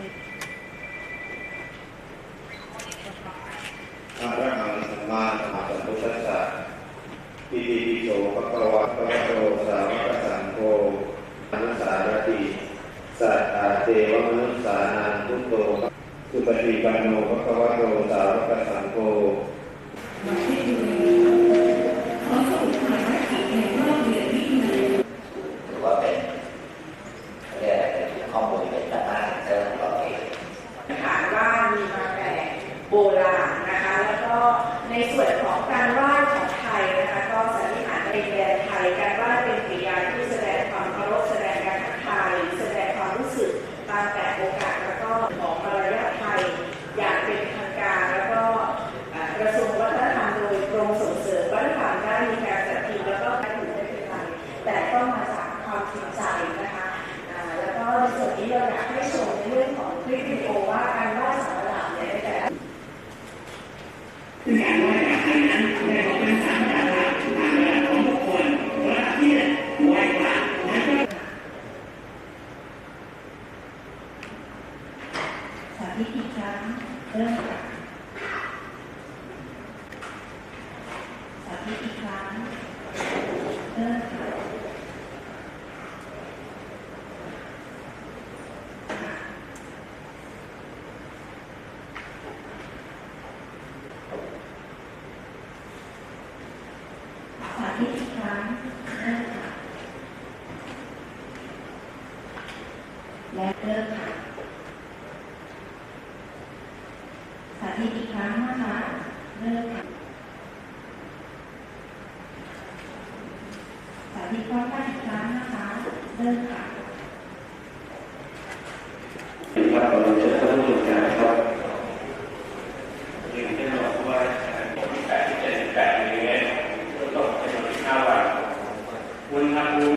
พระรหังสัมมาสัมพุทธัสสะปิติโสภะคะวะระโตสาวกสังโฆนุสารติสัตตาเทวมนุสสานังพุโตสุปฏิปันโนภะคะวะโตสา โบราณนะคะ แล้วก็ในส่วนของการวาดิธีการเริ่มจากสาธิตอีกครั้งเริ่มจากสาธิตอีกครั้งเริ่มจากและเริ่มค่ะ อีกครั้งนะคะเริ่มสาธิตพร้อมกันอีกครั้งนะคะเริ่มค่ะ